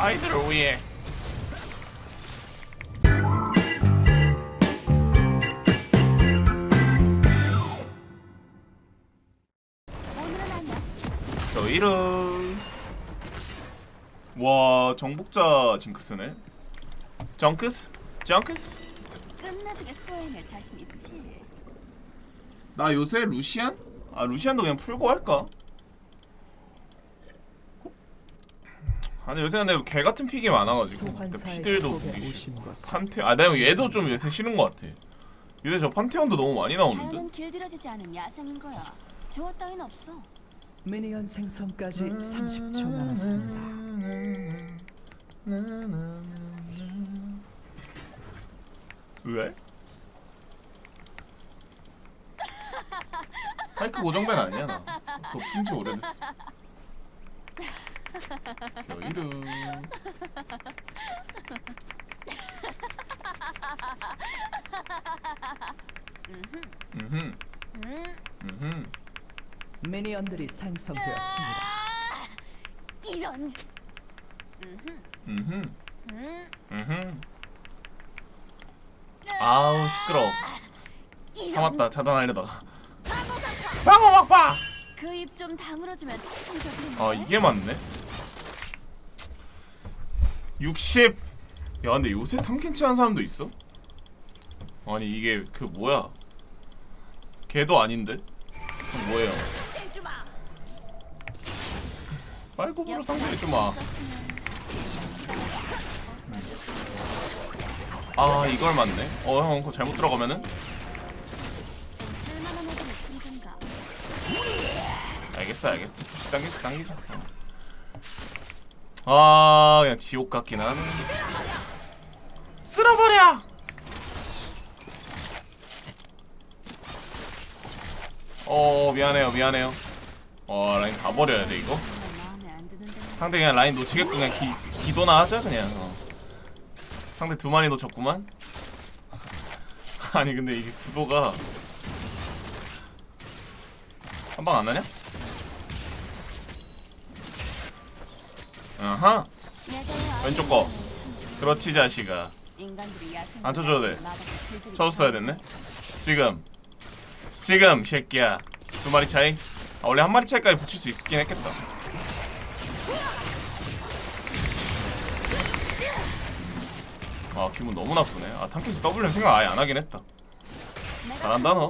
아이들을 위해. 저희를 와 정복자 징크스네 정크스? 정크스? 끝나주게 소화해낼 자신 있지. 나 요새 루시안? 아 루시안도 그냥 풀고 할까? 아니 요새 근데 개 같은 픽이 많아가지고 근데 피들도 보기 싫고 판테 아 내가 얘도 좀 요새 싫은 것 같아 요새 저 판테온도 너무 많이 나오는데 자연은 길들여지지 않은 야생인 거야. 좋아 따윈 없어. 미니언 생성까지 30초 남았습니다. 왜? 마이크 고정밴 아니야 나 그거 푼지 오래됐어 겨이루 음흠. 음, 미니언들이 생성되었습니다. 이런. 음흠. 음, 음흠. 아우 시끄러 이런. 참았다 차단하려다가. 방어 막봐 그입 좀 다물어주면 참 좋겠네. 아 이게 맞네 60 야 근데 요새 탐켄치 하는 사람도 있어? 아니 이게 그 뭐야 걔도 아닌데? 뭐예요? 빨고부로 상대해주마 아 이걸 맞네 어 형 그거 잘못 들어가면은? 알겠어 알겠어 푸시 당기자 당기자 어. 아 그냥 지옥 같긴 하네 쓸어버려 어 미안해요 미안해요 어 라인 다 버려야 돼 이거. 상대 그냥 라인 놓치겠고 그냥 기, 기도나 하자 그냥 어. 상대 두 마리 놓쳤구만 아니 근데 이게 구도가 한 방 안 나냐? 아하 왼쪽 거. 그렇지 자식아. 안 쳐줘도 돼. 쳐줬어야 됐네 지금 지금 새끼야 두 마리 차이 아, 원래 한 마리 차이까지 붙일 수 있긴 했겠다 아 기분 너무 나쁘네 아 탐캐치 W는 생각 아예 안 하긴 했다 잘한다, 너. 어.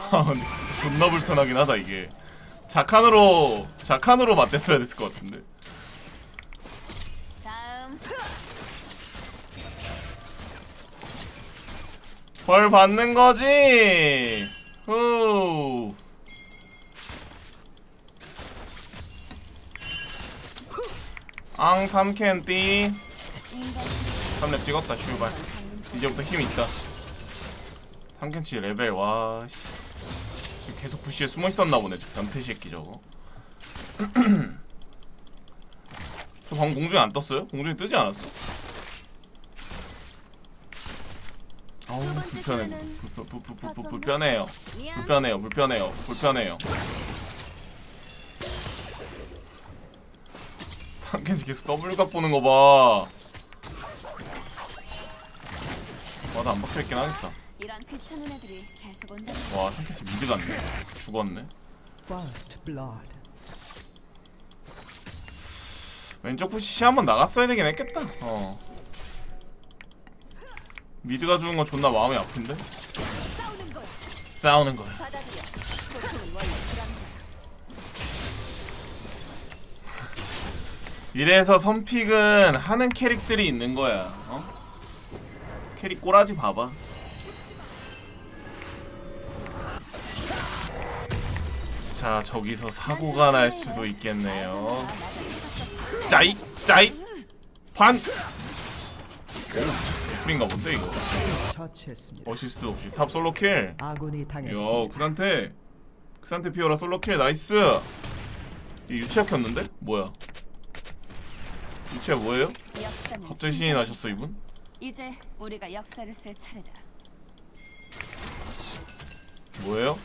존나 불편하긴 하다 이게 자칸으로 자칸으로 맞댔어야 됐을 것 같은데. 벌 받는 거지! 후. 앙탐캔띠. 인간 3렙 찍었다 슈발. 이제부터 힘 있다. 탐켄치 레벨 와 씨 계속 부시에 숨어 있었나 보네 저 변태 새끼 저거 저 방금 공중에 안 떴어요? 공중에 뜨지 않았어? 아우 불편해 불, 불, 불, 불, 불? 불편해요. 불편해요 불편해요 불편해요 탐켄치 계속 W각 보는 거봐 와나 안 박혀있긴 하겠다 이런 귀찮은 애들이 계속 온다. 와 탐켄치 미드 갔네 죽었네 First blood. 왼쪽 푸시 시 한번 나갔어야 되긴 했겠다 어 미드가 죽은 건 존나 마음이 아픈데 싸우는 걸 싸우는 거야 받아들여. 고통은 원래 그런 거야. 이래서 선픽은 하는 캐릭들이 있는 거야 어? 캐릭 꼬라지 봐봐 자 저기서 사고가 날 수도 있겠네요 짜이 짜이 반 풀인가 본데 이거 처치했습니다. 어시스트 없이 탑 솔로 킬 아군이 야 당했습니다. 그산테 그산테 피오라 솔로 킬 나이스 이 유체학혔는데? 뭐야 유체 뭐예요? 역사는 갑자기 신이 나셨어 이분? 이제 우리가 역사를 쓸 차례다. 뭐예요?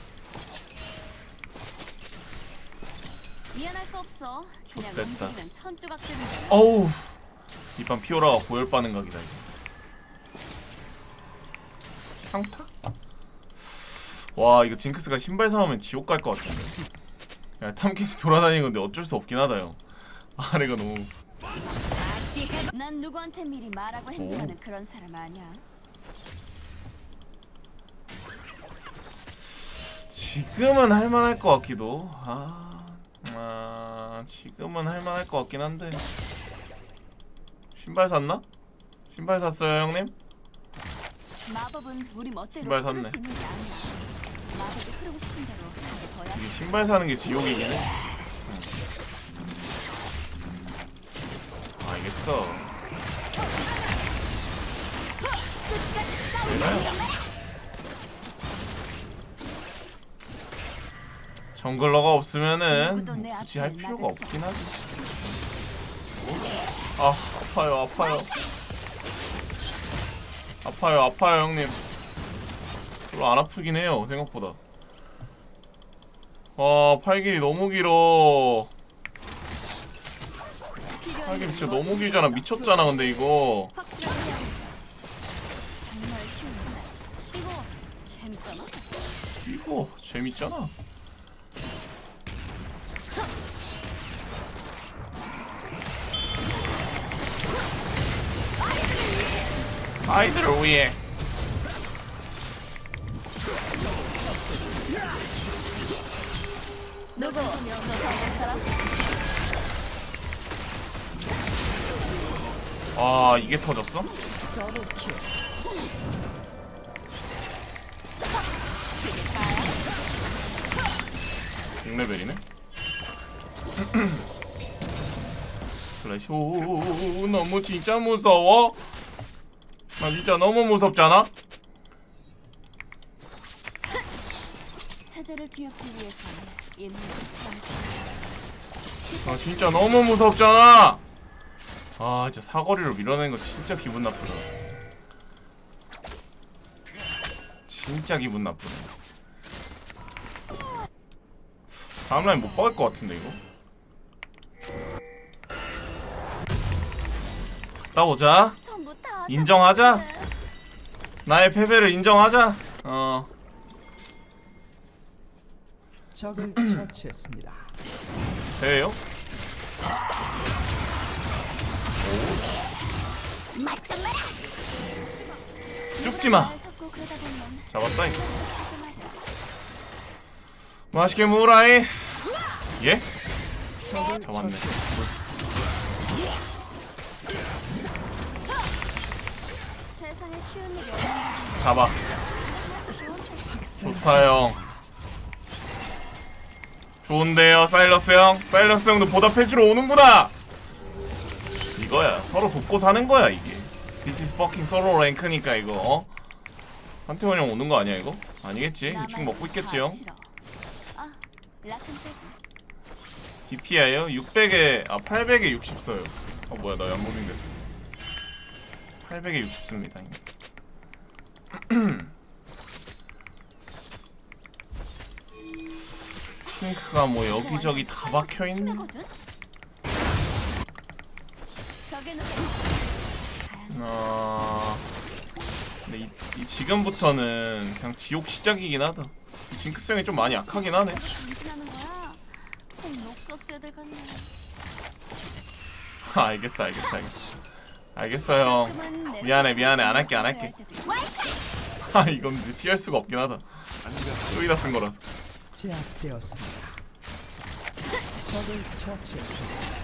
미안할 거 없어. 그냥. 움직이면 천조각 되는 어우. 이판 피오라가 고열 빠는 각이다 이거. 상타? 와 이거 징크스가 신발 사오면 지옥 갈 것 같은데? 야 탐캐치 돌아다니는 건데 어쩔 수 없긴 하다 형. 아래가 너무. 난 누구한테 미리 말하고 행동하는 그런 사람 아니야. 지금은 할만할 것 같기도. 아, 아 지금은 할만할 것 같긴 한데 신발 샀나? 신발 샀어요 형님? 마법은 우리 멋대로 신발 흐를 샀네. 수 있는 게 아니야. 마법이 흐르고 싶은 대로 하게 둬야 이게 신발 사는 게 지옥이긴 해 응. 알겠어 되나요? 정글러가 없으면은 뭐 굳이 할 필요가 없긴 하지 아 아파요 아파요. 아파요 아파요 형님. 별로 안 아프긴 해요 생각보다. 와 팔길이 너무 길어. 팔길이 진짜 건 너무 길잖아. 미쳤잖아 근데 이거. 이거 재밌잖아. 아 아이들을 위해 누구? 아 이게 터졌어? 육레벨이네 플래시 오 너무 진짜 무서워 나 진짜 너무 무섭잖아? 체제를 뒤엎기 위해서는 인물을 시험. 아 진짜 너무 무섭잖아? 아 진짜 사거리로 밀어내는 거 진짜 기분 나쁘다. 진짜 기분 나쁘네. 다음 라인 못 박을 것 같은데 이거? 다 인정하자. 나의 패배를 인정하자 어 적을 처치했습니다. 마라. 죽지 마. 잡았다. 맛있게 먹으라이 예? 적을 잡았네 처치. 세상에 쉬운 일이 없는 잡아. 좋다 형. 좋은데요 사일러스 형? 사일러스 형도 보답해주러 오는구나! 이거야. 서로 돕고 사는 거야 이게. This is fucking solo 랭크니까 이거 어? 한태원 형 오는 거 아니야 이거? 아니겠지? 대충 먹고 있겠지 형? 아. DPI요? 600에 아 800에 60 써요. 어 뭐야 나 연무빙 됐어 800에 60 씁니다 핑크가 뭐 여기저기 다 박혀있네. 어... 근데 이, 이 지금부터는 그냥 지옥 시작이긴 하다. 징크스 형이 좀 많이 약하긴 하네. 아, 알겠어 알겠어 알겠어 알겠어 형 가끔은 내 미안해, 미안해. 안 할게, 안 할게. 아 이건 피할 수가 없긴 하다 쪼이다 쓴 거라서 제압되었습니다. 적을 처치했습니다.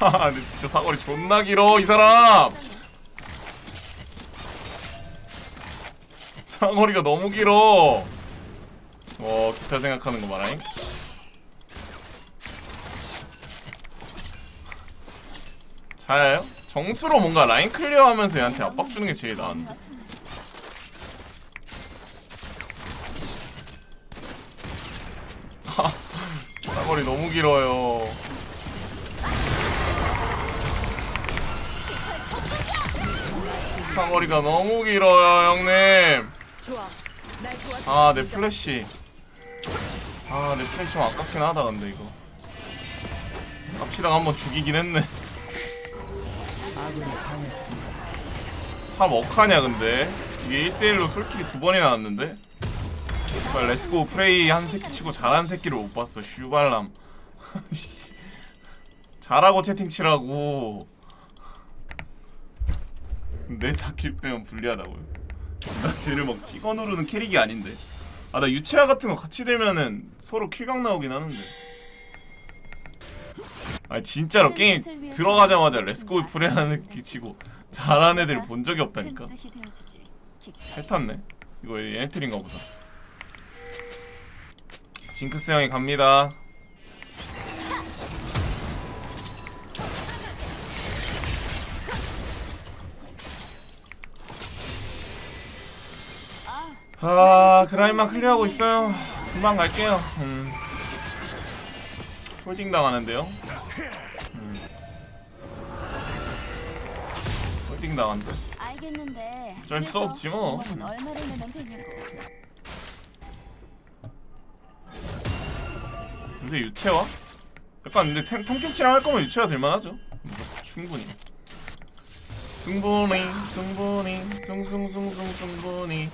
근데 진짜 사거리 존나 길어 이 사람 사거리가 너무 길어 어 기타 생각하는 거 말아잉 자요? 정수로 뭔가 라인 클리어하면서 얘한테 압박 주는 게 제일 나은데. 사거리 너무 길어요. 사거리가 너무 길어요 형님. 아 내 플래시. 아 내 플래시 좀 아깝긴 하다 근데 이거. 깝치다가 한번 죽이긴 했네 탑 억하냐 근데? 이게 1대1로 솔킬이 두 번이나 났는데? 정말 렛츠고 프레이 한 새끼 치고 잘한 새끼를 못 봤어 슈발람. 잘하고 채팅 치라고. 내 사킬 빼면 불리하다고요? 나 쟤를 막 찍어 누르는 캐릭이 아닌데. 아 나 유채화 같은 거 같이 들면은 서로 킬각 나오긴 하는데. 아 진짜로 게임 들어가자마자 렛츠고 프레이 하는 게 치고 잘한 애들 본 적이 없다니까 큰 뜻이 되어주지. 킥. 잘 탔네. 이거 틀인가 보다. 징크스 형이 갑니다. 아, 그라인만 클리어하고 있어요. 금방 갈게요. 음. 홀딩 당하는데요. 홀딩 당한데. 알겠는데. 어쩔 수 없지 뭐. 이번엔 얼마를 내면 되냐고. 요새 유채화? 약간 근데 템, 통켄치랑 할 거면 유채화 될만하죠. 충분히. 충분히, 충분히, 숭숭숭숭 충분히.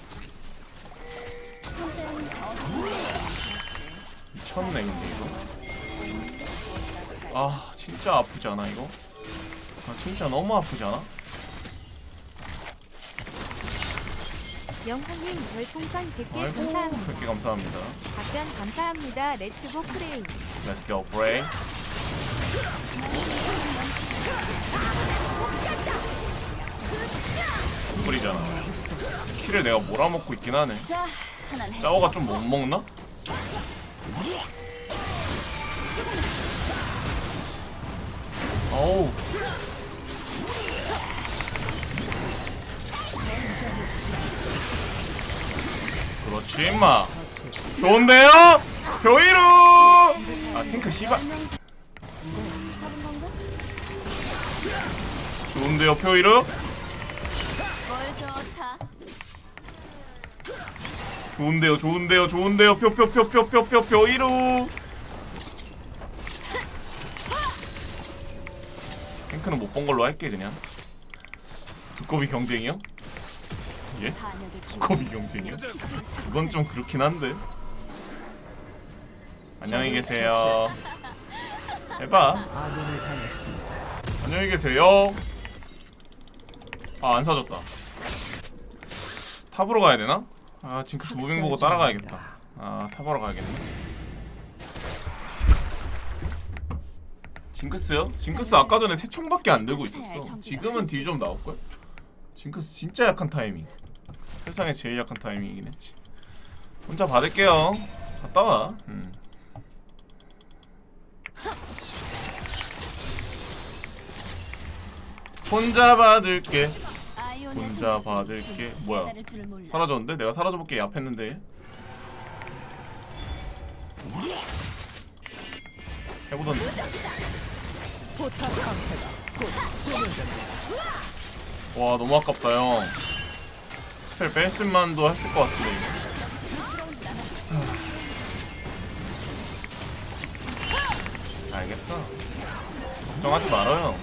한때는 더 미쳤네 근데 이거. 아 진짜 아프지 않아 이거? 아 진짜 너무 아프지 않아? 영훈님 별풍선 100개 아이고 감사합니다. 그렇게 감사합니다. 답변 감사합니다. 렛츠고 프레이. Let's go, Bray. 뿌리잖아. 키를 내가 몰아먹고 있긴 하네. 자. 짜오가 좀 못 먹나? 어우. 그렇지 임마 좋은데요? 교이루 아 탱크 씨발? 좋은데요 표이루. 좋은데요 좋은데요 좋은데요 표표표표표표 표이루 탱크는 못 본 걸로 할게 그냥 두꺼비 경쟁이요? 예? 두꺼비 경쟁이요? 그건 좀 그렇긴 한데 안녕히 계세요 해봐 아군이 당했습니다. 안녕히 계세요 아 안 사줬다 탑으로 가야 되나? 아 징크스 무빙 보고 따라가야겠다 아 탑으로 가야겠네 징크스요? 징크스 아까 전에 세 총밖에 안 들고 있었어 지금은 딜 좀 나올걸? 징크스 진짜 약한 타이밍 세상에 제일 약한 타이밍이긴 했지 혼자 받을게요 갔다 와 음. 혼자 받을게 혼자 받을게. 좀 뭐야? 사라졌는데? 내가 사라져볼게 yap했는데 해보던데. 와 너무 아깝다 형 스펠 뺐을만도 했을 것 같은데 이거. 알겠어. 걱정하지 말아요.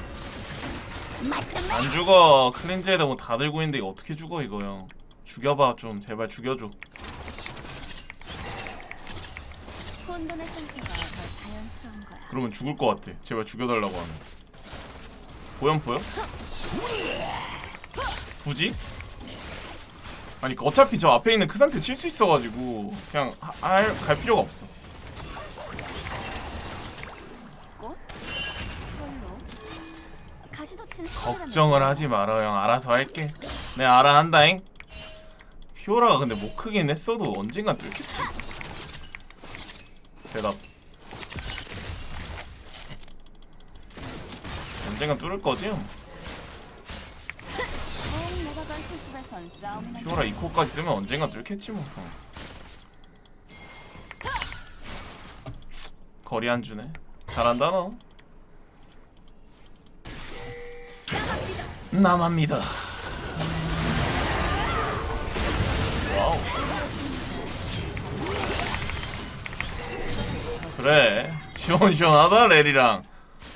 안 죽어. 클린즈에다 뭐 다 들고 있는데 이거 어떻게 죽어 이거 형? 죽여봐 좀. 제발 죽여줘. 그러면 죽을 것 같아. 제발 죽여달라고 하면. 보연 보여? 굳이? 아니 어차피 저 앞에 있는 크산테 칠 수 있어가지고 그냥 할 갈 필요가 없어. 가시돋친 걱정을 하지 말아 형 알아서 할게. 내 알아 한다잉. 피오라가 근데 못 크긴 했어도 언젠간 뚫겠지 대답. 언젠간 뚫을 거지 키오라 2코까지 뜨면 언젠가 뚫겠지 뭐. 어. 거리 안 주네. 잘한다 너. 나만 믿어 와우. 그래 시원시원하다 레리랑.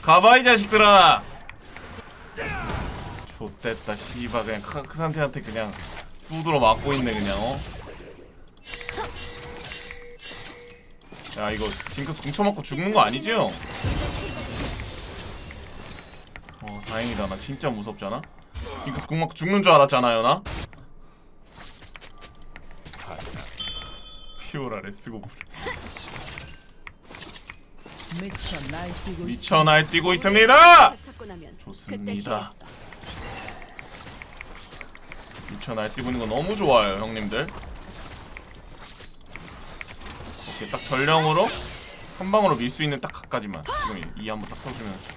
가봐 이 자식들아. 됐다 씨바 그냥 크- 크산테한테 그냥 두드러 맞고 있네 그냥 어? 야 이거 징크스 궁쳐맞고 죽는 거 아니지 형? 어 다행이다. 나 진짜 무섭잖아? 징크스 궁 맞고 죽는 줄 알았잖아요 나? 피오라 레스고 미쳐 날뛰고 미쳐 날뛰고 있습니다! 좋습니다 미쳐 날뛰고 있는 거 너무 좋아요 형님들. 오케이 딱 전령으로 한 방으로 밀 수 있는 딱 각까지만. 지금 이 한번 딱 써주면서.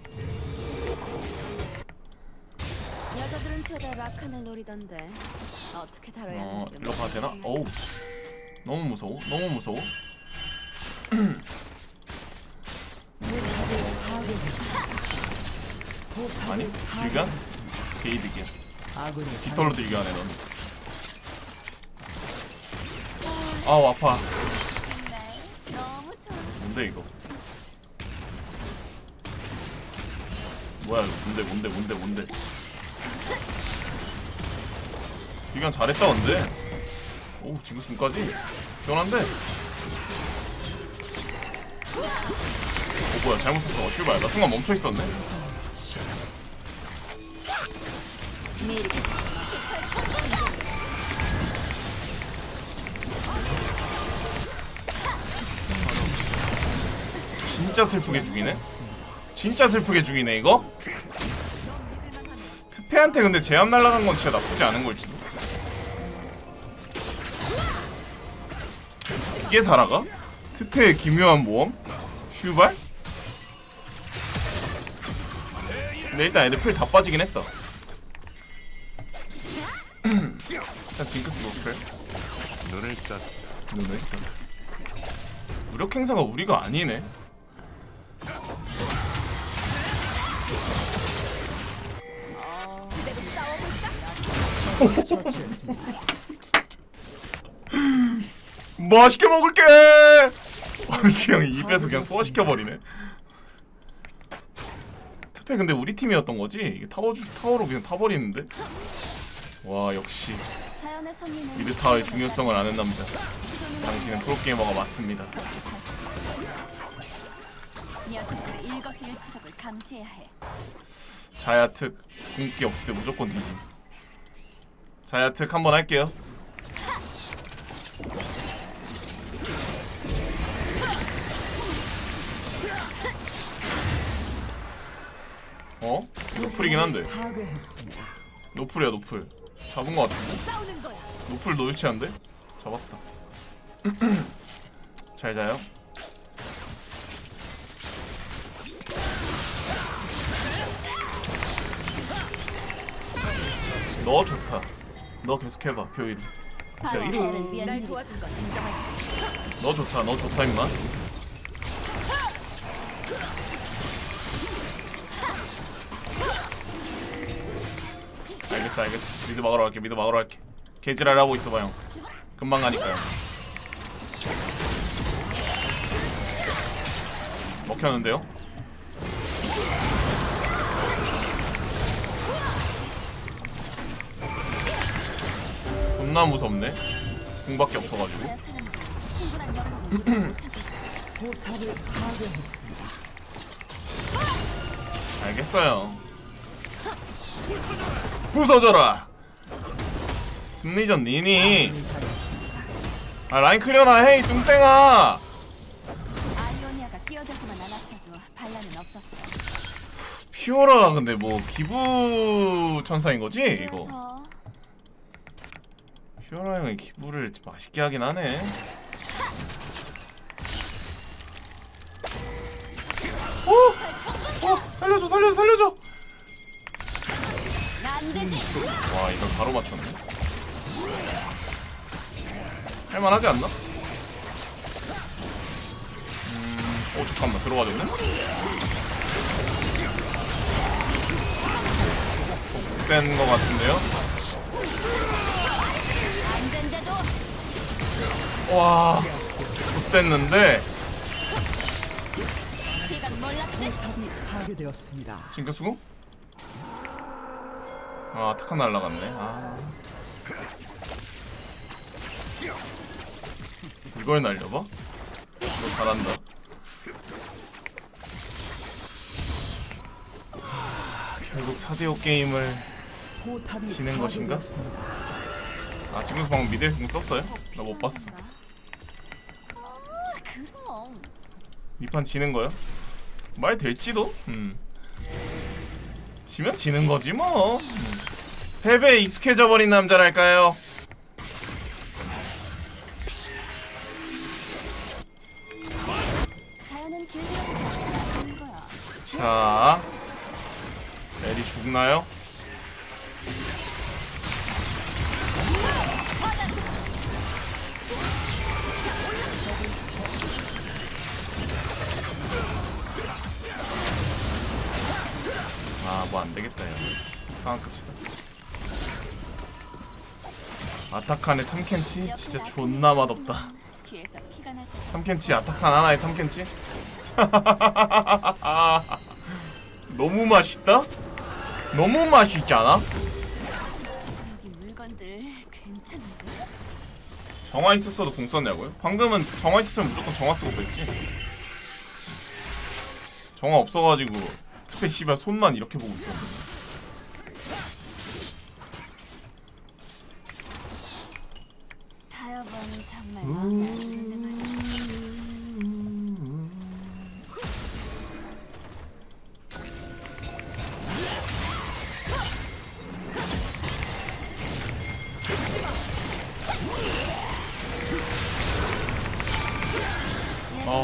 여자들은 최대 라칸을 노리던데. 어떻게 다뤄야 어 하는지 일로 가도 되나? 어우. 너무 무서워 너무 무서워. 아니 딜간? 게이득이야 아군이 빅털로 딜간해 넌. 아우 아파. 뭔데 이거? 뭐야 이거? 뭔데 뭔데 뭔데 뭔데? 딜간 잘했다 근데. 오 징크스까지? 시원한데? 오 뭐야 잘못 썼어. 슈발 나 순간 멈춰있었네 진짜 슬프게 죽이네 진짜 슬프게 죽이네 이거 트페한테 근데 제압 날라간 건 진짜 나쁘지 않은 걸지도 이게 살아가? 트페의 기묘한 모험? 슈발? 근데 일단 애들 풀 다 빠지긴 했다 일단 징크스 노스펠 눈을 떴 눈에 무력 행사가 우리가 아니네. 맛있게 먹을게. 아니 그냥 입에서 그냥 소화시켜 버리네. 특패 근데 우리 팀이었던 거지? 이게 타워 타워로 그냥 타버리는데. 와 역시 미드타워의 중요성을 아는 남자. 당신은 프로게이머가 맞습니다. 자야특 궁기 없을 때 무조건 뒤짐. 자야특 한번 할게요. 어? 노플이긴 한데. 노플이야 노플 잡은 거 같은데. 노플 노유치한데? 잡았다. 잘 자요. 너 좋다. 너 계속 해봐 표일 바로 이리- 를 위한 날 도와준 건 인정할게. 너 좋다 너 좋다 임마 알겠어 알겠어 미드 막으러 갈게 미드 막으러 갈게 개지랄 하고 있어봐 형 금방 가니까요 먹혔는데요? 존나 무섭네 궁밖에 없어가지고. 알겠어요. 부서져라. 심리전 니니. 아 라인 클리어나 헤이 뚱땡아. 아이오니아가 끼어들지만 않았어도 반란은 없었어. 피오라가 근데 뭐 기부 천사인 거지 이거. 그래서 피오라 형이 기부를 맛있게 하긴 하네. 오! 어 살려줘 살려줘 살려줘. 와 이걸 바로 맞췄네. 할만하지 않나? 음, 오 잠깐만 들어가졌네. 된거 같은데요? 안 된대도 와, 못됐는데 파괴되었습니다. 징크 수고? 아 타카 날라갔네 아 이걸 날려봐? 너 잘한다 하, 결국 4대5 게임을 지는 것인가? 아 지금 방금 미드에서 공 썼어요? 나 못 봤어. 이 판 지는 거야? 말 될지도? 음. 지면 지는 거지 뭐. 음. 패배에 익숙해져 버린 남자랄까요? 자, 에리 죽나요? 아, 뭐 안 되겠다, 야. 상황 끝이다. 아타칸의 탐켄치 진짜 존나 맛없다. 탐켄치 아타칸 하나에 탐켄치? 너무 맛있다? 너무 맛있지 않아? 정화 있었어도 공 썼냐고요? 방금은 정화 있었으면 무조건 정화 쓰고 그랬지 정화 없어가지고 특히 씨발 손만 이렇게 보고 있었거든 어,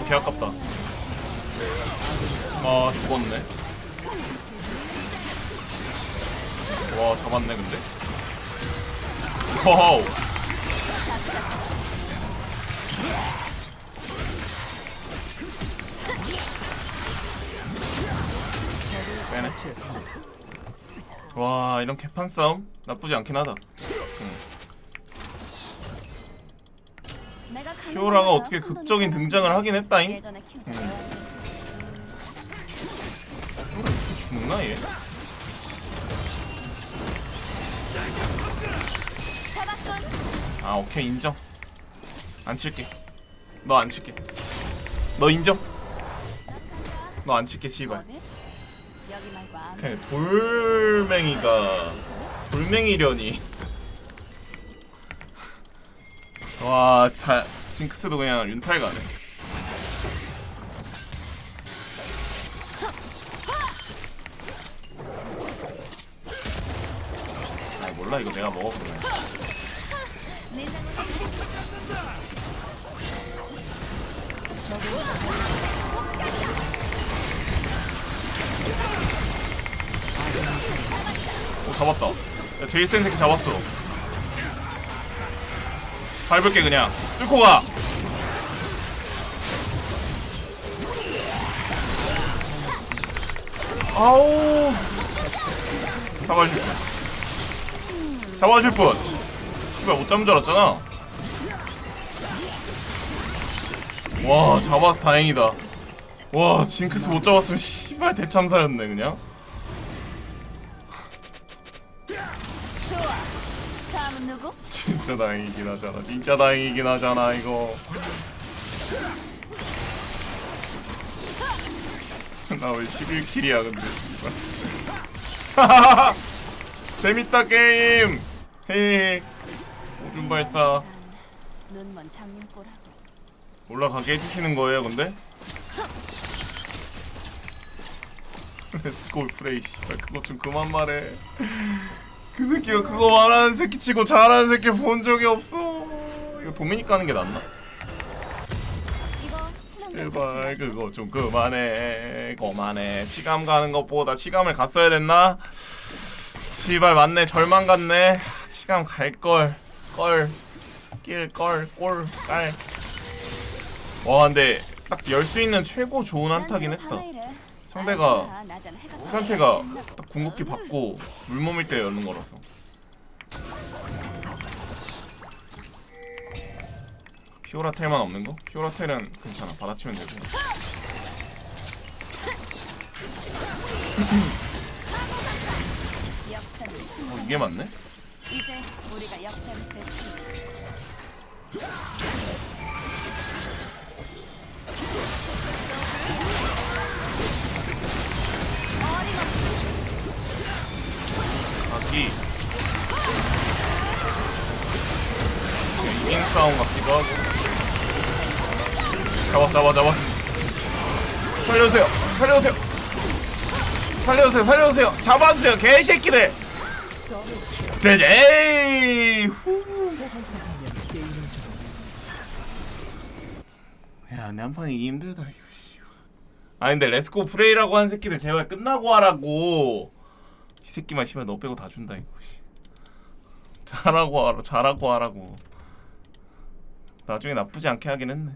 개 아깝다. 아, 죽었네. 와, 잡았네, 근데. 와우. 빼네. 처치했습니다. 와, 이런 개판 싸움 나쁘지 않긴 하다. 내가 가는 피오라가 어떻게 한 극적인. 등장을 하긴 했다잉. 음. 죽나 얘? 아 오케이 인정 안 칠게. 너 안 칠게. 너 인정? 너 안 칠게 씨발. 그냥 돌멩이가 돌멩이려니. 와 자, 징크스도 그냥 윤탈 가네. 아 몰라. 이거 내가 먹어 그냥 오 잡았다. 야, 제일 센 새끼 잡았어. 밟을게 그냥. 뚫고 가! 아우 잡아줄 분. 잡아줄 분. 씨발 못 잡은 줄 알았잖아 와 잡아서 다행이다 와 징크스 못 잡았으면 씨발 대참사였네 그냥? 진짜 다행이긴 하잖아. 진짜 다행이긴 하잖아 이거. 나 왜 11킬이야 근데. 재밌다 게임. 헤헤. 오줌 발사 눈먼. 올라가게 해주시는 거예요 근데? 스콜 프레이 씨발 그거 좀 그만 말해. 그 새끼가 그거 말하는 새끼 치고 잘하는 새끼 본 적이 없어. 이거 도미니까 하는 게 낫나? 제발 그거 좀 그만해 그만해 치감 가는 것보다 치감을 갔어야 됐나? 씨발 맞네 절망 같네 치감 갈걸 껄 낄 걸 꼴깔 와 근데 딱 열 수 있는 최고 좋은 한타긴 했다 상대가 그 상태가 딱 궁극기 받고 물몸일 때 여는 거라서 피오라 텔만 없는 거? 피오라 텔은 괜찮아 받아치면 되고 어, 이게 맞네? 이제 우리가 역사를 쓸 수. 아기 이긴 싸움 같기도 하고 잡았어 잡아 잡았어 살려주세요 살려주세요 살려주세요 살려주세요 잡아주세요 개새끼들 제제 후. 소환사 한명 게임을 정했습니다. 야, 내 한 판 이기 힘들다 이거. 씨. 아 근데 레스코 프레이라고 한 새끼들 제발 끝나고 하라고. 이 새끼만 씨발 너 빼고 다 준다 이거. 씨. 잘하고 하라, 잘하고 하라고. 나중에 나쁘지 않게 하긴 했네.